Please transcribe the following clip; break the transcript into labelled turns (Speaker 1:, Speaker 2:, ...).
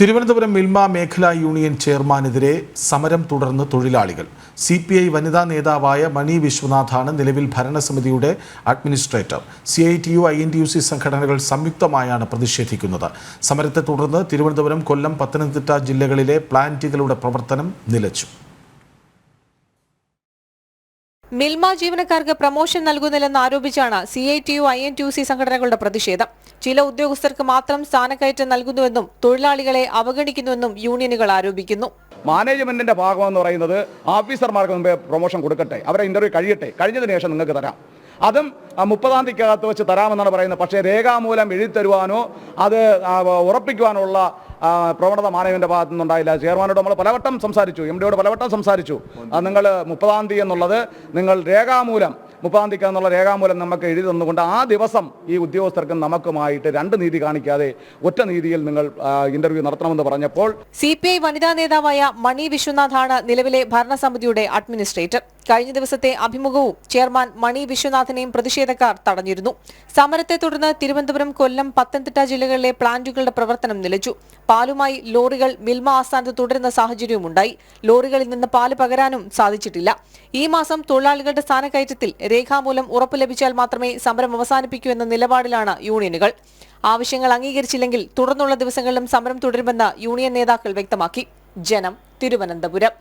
Speaker 1: തിരുവനന്തപുരം മിൽമ മേഖലാ യൂണിയൻ ചെയർമാനെതിരെ സമരം തുടർന്ന് തൊഴിലാളികൾ. സി പി ഐ വനിതാ നേതാവായ മണി വിശ്വനാഥാണ് നിലവിൽ ഭരണസമിതിയുടെ administrator. C I T U I N T U C സംഘടനകൾ സംയുക്തമായാണ് പ്രതിഷേധിക്കുന്നത്. സമരത്തെ തുടർന്ന് തിരുവനന്തപുരം കൊല്ലം പത്തനംതിട്ട ജില്ലകളിലെ പ്ലാന്റുകളുടെ പ്രവർത്തനം നിലച്ചു.
Speaker 2: മിൽമ ജീവനക്കാർക്ക് പ്രമോഷൻ നൽകുന്നില്ലെന്ന് ആരോപിച്ചാണ് C I T U I N T U C സംഘടനകളുടെ പ്രതിഷേധം. ചില ഉദ്യോഗസ്ഥർക്ക് മാത്രം സ്ഥാനക്കയറ്റം നൽകുന്നുവെന്നും തൊഴിലാളികളെ അവഗണിക്കുന്നുവെന്നും യൂണിയനുകൾ ആരോപിക്കുന്നു.
Speaker 3: മാനേജ്മെന്റിന്റെ ഭാഗമെന്ന് പറയുന്നത് ഓഫീസർമാർക്ക് മുമ്പേ പ്രൊമോഷൻ കൊടുക്കട്ടെ അവരെ ഇന്റർവ്യൂ കഴിയട്ടെ കഴിഞ്ഞതിന് ശേഷം നിങ്ങൾക്ക് തരാം. അതും മുപ്പതാം തീയതിക്കകത്ത് വെച്ച് തരാമെന്നാണ് പറയുന്നത്. പക്ഷേ രേഖാമൂലം എഴുതി തരുവാനോ അത് ഉറപ്പിക്കുവാനോ ഉറപ്പിക്കുവാനുള്ള പ്രവണത മാനേജ്മെന്റ് ഭാഗത്തു നിന്നുണ്ടായില്ല ചെയർമാനോട് നമ്മൾ പലവട്ടം സംസാരിച്ചു എം ഡിയോട് പലവട്ടം സംസാരിച്ചു. നിങ്ങൾ മുപ്പതാം തീയതി എന്നുള്ളത് നിങ്ങൾ രേഖാമൂലം മുപ്പതാം തീയതി എന്നുള്ള രേഖാമൂലം നമുക്ക് എഴുതി തന്നുകൊണ്ട് ആ ദിവസം ഈ ഉദ്യോഗസ്ഥർക്കും നമുക്കുമായിട്ട് രണ്ട് നീതി കാണിക്കാതെ ഒറ്റ നീതിയിൽ നിങ്ങൾ ഇന്റർവ്യൂ നടത്തണമെന്ന് പറഞ്ഞപ്പോൾ
Speaker 2: സി പി ഐ വനിതാ നേതാവായ മണി വിശ്വനാഥാണ് നിലവിലെ ഭരണസമിതിയുടെ അഡ്മിനിസ്ട്രേറ്റർ. കഴിഞ്ഞ ദിവസത്തെ അഭിമുഖവും ചെയർമാൻ മണി വിശ്വനാഥിനെയും പ്രതിഷേധക്കാർ തടഞ്ഞിരുന്നു. സമരത്തെ തുടർന്ന് തിരുവനന്തപുരം കൊല്ലം പത്തനംതിട്ട ജില്ലകളിലെ പ്ലാന്റുകളുടെ പ്രവർത്തനം നിലച്ചു. പാലുമായി ലോറികൾ മിൽമ ആസ്ഥാനത്ത് തുടരുന്ന സാഹചര്യവുമുണ്ടായി. ലോറികളിൽ നിന്ന് പാൽ പകരാനും സാധിച്ചിട്ടില്ല. ഈ മാസം തൊഴിലാളികളുടെ സ്ഥാനക്കയറ്റത്തിൽ രേഖാമൂലം ഉറപ്പ് ലഭിച്ചാൽ മാത്രമേ സമരം അവസാനിപ്പിക്കൂ എന്ന നിലപാടിലാണ് യൂണിയനുകൾ. ആവശ്യങ്ങൾ അംഗീകരിച്ചില്ലെങ്കിൽ തുടർന്നുള്ള ദിവസങ്ങളിലും സമരം തുടരുമെന്ന് യൂണിയൻ നേതാക്കൾ വ്യക്തമാക്കി. ജനം തിരുവനന്തപുരം.